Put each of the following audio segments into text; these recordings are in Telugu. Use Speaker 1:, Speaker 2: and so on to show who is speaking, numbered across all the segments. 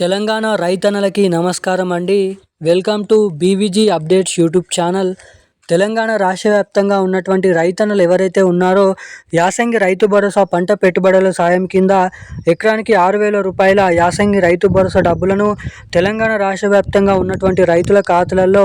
Speaker 1: తెలంగాణ రైతన్నలకి నమస్కారం అండి. Welcome to BVG updates YouTube channel. Telangana రాష్ట్ర వ్యాప్తంగా ఉన్నటువంటి రైతన్నలు ఎవరైతే ఉన్నారో యాసంగి రైతు భరోసా పంట పెట్టుబడుల సాయం కింద ఎకరానికి ఆరు వేల రూపాయల యాసంగి రైతు భరోసా డబ్బులను తెలంగాణ రాష్ట్ర వ్యాప్తంగా ఉన్నటువంటి రైతుల ఖాతాలలో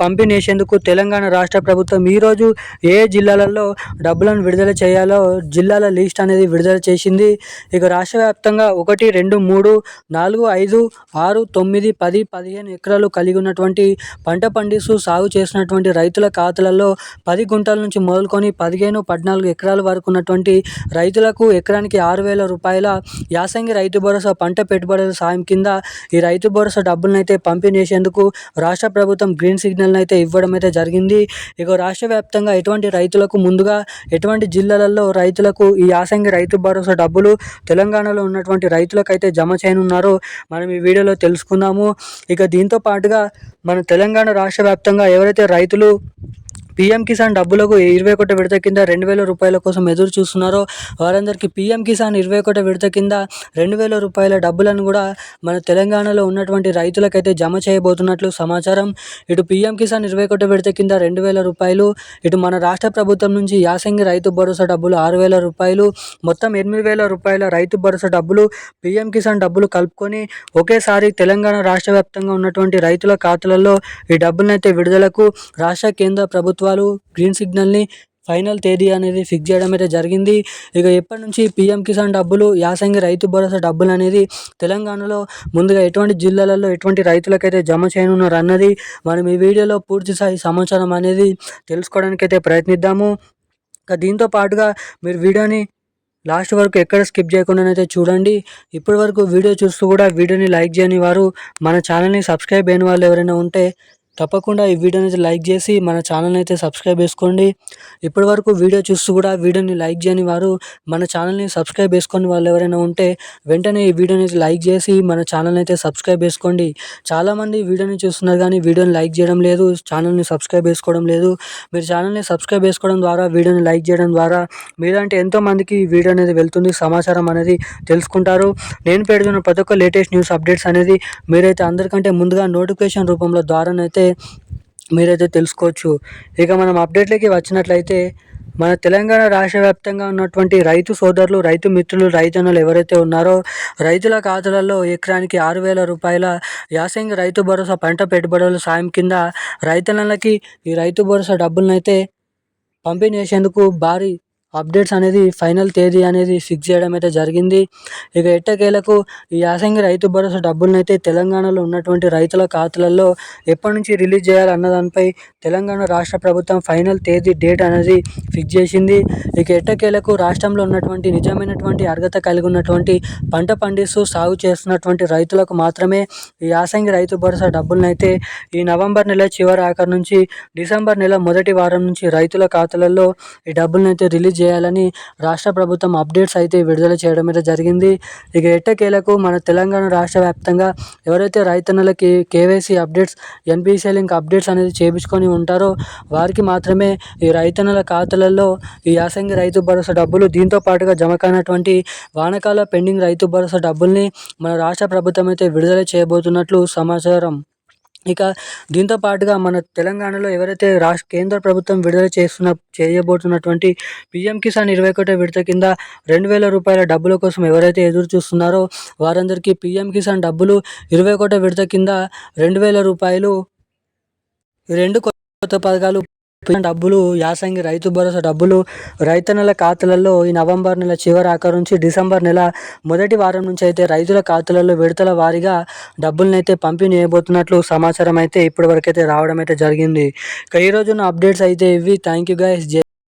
Speaker 1: పంపిణీసేందుకు తెలంగాణ రాష్ట్ర ప్రభుత్వం ఈరోజు ఏ జిల్లాలలో డబ్బులను విడుదల చేయాలో జిల్లాల లిస్ట్ అనేది విడుదల చేసింది. ఇక రాష్ట్ర వ్యాప్తంగా ఒకటి రెండు మూడు నాలుగు ఐదు ఆరు తొమ్మిది పది పదిహేను ఎకరాలు కలిగి ఉన్నటువంటి పంట పండిస్తూ సాగు చేసినటువంటి రైతుల ఖాతాలలో పది గుంటల నుంచి మొదలుకొని పదిహేను పద్నాలుగు ఎకరాల వరకు ఉన్నటువంటి రైతులకు ఎకరానికి ఆరు వేల రూపాయల యాసంగి రైతు భరోసా పంట పెట్టుబడుల సాయం కింద ఈ రైతు భరోసా డబ్బులను అయితే పంపిణీ చేసేందుకు రాష్ట్ర ప్రభుత్వం గ్రీన్ సిగ్నల్ అయితే ఇవ్వడం అయితే జరిగింది. ఇక రాష్ట్ర వ్యాప్తంగా ఎటువంటి రైతులకు ముందుగా ఎటువంటి జిల్లాలలో రైతులకు ఈ యాసంగి రైతు భరోసా డబ్బులు తెలంగాణలో ఉన్నటువంటి రైతులకు అయితే జమ చేయనున్నారో మనం ఈ వీడియోలో తెలుసుకుందాము. ఇక దీంతో పాటుగా మన తెలంగాణ రాష్ట్ర వ్యాప్తంగా ఎవరైతే రైతులు పీఎం కిసాన్ డబ్బులకు ఇరవై ఒకటి విడత కింద రెండు వేల రూపాయల కోసం ఎదురు చూస్తున్నారో వారందరికీ పీఎం కిసాన్ ఇరవై ఒకటి విడత కింద రెండు వేల రూపాయల డబ్బులను కూడా మన తెలంగాణలో ఉన్నటువంటి రైతులకైతే జమ చేయబోతున్నట్లు సమాచారం. ఇటు పీఎం కిసాన్ ఇరవై ఒకటి విడత కింద రెండు వేల రూపాయలు ఇటు మన రాష్ట్ర ప్రభుత్వం నుంచి యాసంగి రైతు భరోసా డబ్బులు ఆరు వేల రూపాయలు మొత్తం ఎనిమిది వేల రూపాయల రైతు భరోసా డబ్బులు పీఎం కిసాన్ డబ్బులు కలుపుకొని ఒకేసారి తెలంగాణ రాష్ట్ర వ్యాప్తంగా ఉన్నటువంటి రైతుల ఖాతాలలో ఈ డబ్బులనైతే విడుదలకు రాష్ట్ర కేంద్ర ప్రభుత్వం ప్రభుత్వాలు గ్రీన్ సిగ్నల్ని ఫైనల్ తేదీ అనేది ఫిక్స్ చేయడం అయితే జరిగింది. ఇక ఎప్పటి నుంచి పీఎం కిసాన్ డబ్బులు యాసంగి రైతు భరోసా డబ్బులు అనేది తెలంగాణలో ముందుగా ఎటువంటి జిల్లాలలో ఎటువంటి రైతులకైతే జమ చేయనున్నారు అన్నది మనం ఈ వీడియోలో పూర్తి స్థాయి సమాచారం అనేది తెలుసుకోవడానికి అయితే ప్రయత్నిద్దాము. ఇక దీంతో పాటుగా మీరు వీడియోని లాస్ట్ వరకు ఎక్కడ స్కిప్ చేయకుండానైతే చూడండి. ఇప్పటి వరకు వీడియో చూస్తూ కూడా వీడియోని లైక్ చేయని వారు మన ఛానల్ని సబ్స్క్రైబ్ అయిన వాళ్ళు ఎవరైనా ఉంటే తప్పకుండా ఈ వీడియోని అయితే లైక్ చేసి మన ఛానల్ని అయితే సబ్స్క్రైబ్ చేసుకోండి. ఇప్పటి వరకు వీడియో చూస్తూ కూడా వీడియోని లైక్ చేయని వారు మన ఛానల్ని సబ్స్క్రైబ్ చేసుకొని వాళ్ళు ఎవరైనా ఉంటే వెంటనే ఈ వీడియోని అయితే లైక్ చేసి మన ఛానల్ని అయితే సబ్స్క్రైబ్ చేసుకోండి. చాలామంది వీడియోని చూస్తున్నారు కానీ వీడియోని లైక్ చేయడం లేదు ఛానల్ని సబ్స్క్రైబ్ చేసుకోవడం లేదు. మీరు ఛానల్ని సబ్స్క్రైబ్ చేసుకోవడం ద్వారా వీడియోని లైక్ చేయడం ద్వారా మీరంటే ఎంతోమందికి ఈ వీడియో అనేది వెళ్తుంది. సమాచారం అనేది తెలుసుకుంటారు. నేను పెడుతున్న ప్రతి ఒక్క లేటెస్ట్ న్యూస్ అప్డేట్స్ అనేది మీరైతే అందరికంటే ముందుగా నోటిఫికేషన్ రూపంలో ద్వారానైతే మీరైతే తెలుసుకోవచ్చు. ఇక మనం అప్డేట్లకి వచ్చినట్లయితే మన తెలంగాణ రాష్ట్ర వ్యాప్తంగా ఉన్నటువంటి రైతు సోదరులు రైతు మిత్రులు రైతన్నలు ఎవరైతే ఉన్నారో రైతుల ఖాతాలలో ఎకరానికి ఆరు వేల రూపాయల యాసంగి రైతు భరోసా పంట పెట్టుబడుల సాయం కింద రైతన్నలకి ఈ రైతు భరోసా డబ్బులను అయితే పంపిణీ చేసేందుకు భారీ అప్డేట్స్ అనేది ఫైనల్ తేదీ అనేది ఫిక్స్ చేయడం అయితే జరిగింది. ఇక ఎట్టకేలకు ఈ యాసంగి రైతు భరోసా డబ్బులను అయితే తెలంగాణలో ఉన్నటువంటి రైతుల ఖాతాలలో ఎప్పటి నుంచి రిలీజ్ చేయాలన్న దానిపై తెలంగాణ రాష్ట్ర ప్రభుత్వం ఫైనల్ తేదీ డేట్ అనేది ఫిక్స్ చేసింది. ఇక ఎట్టకేలకు రాష్ట్రంలో ఉన్నటువంటి నిజమైనటువంటి అర్హత కలిగి ఉన్నటువంటి పంట పండిస్తూ సాగు చేస్తున్నటువంటి రైతులకు మాత్రమే ఈ యాసంగి రైతు భరోసా డబ్బులను అయితే ఈ నవంబర్ నెల చివరి ఆఖరి నుంచి డిసెంబర్ నెల మొదటి వారం నుంచి రైతుల ఖాతాలలో ఈ డబ్బులను అయితే రిలీజ్ చేయాలని రాష్ట్ర ప్రభుత్వం అప్డేట్స్ అయితే విడుదల చేయడం అయితే జరిగింది. ఇక ఎట్టకేలకు మన తెలంగాణ రాష్ట్ర వ్యాప్తంగా ఎవరైతే రైతన్నలకి KYC updates NPCI link updates అనేది చేయించుకొని ఉంటారో వారికి మాత్రమే ఈ రైతన్నల ఖాతాలలో ఈ యాసంగి రైతు భరోసా డబ్బులు దీంతో పాటుగా జమ కానటువంటి వానకాల పెండింగ్ రైతు భరోసా డబ్బుల్ని మన రాష్ట్ర ప్రభుత్వం అయితే విడుదల చేయబోతున్నట్లు సమాచారం. ఇక దీంతో పాటుగా మన తెలంగాణలో ఎవరైతే రాష్ట్ర కేంద్ర ప్రభుత్వం విడుదల చేస్తున్న చేయబోతున్నటువంటి పిఎం కిసాన్ ఇరవై ఒకటో విడత కింద రెండు వేల రూపాయల డబ్బుల కోసం ఎవరైతే ఎదురు చూస్తున్నారో వారందరికీ పిఎం కిసాన్ డబ్బులు ఇరవై ఒకటో విడత కింద రెండు వేల రూపాయలు రెండు కొత్త పథకాలు డబ్బులు యాసంగి రైతు భరోసా డబ్బులు రైతన్నల ఖాతాలలో ఈ నవంబర్ నెల చివరి ఆఖరు నుంచి డిసెంబర్ నెల మొదటి వారం నుంచి అయితే రైతుల ఖాతాలలో విడతల వారీగా డబ్బులను అయితే పంపిణీ చేయబోతున్నట్లు సమాచారం అయితే ఇప్పటివరకు అయితే రావడం అయితే జరిగింది ఈ రోజున అప్డేట్స్ అయితే ఇవి. Thank you guys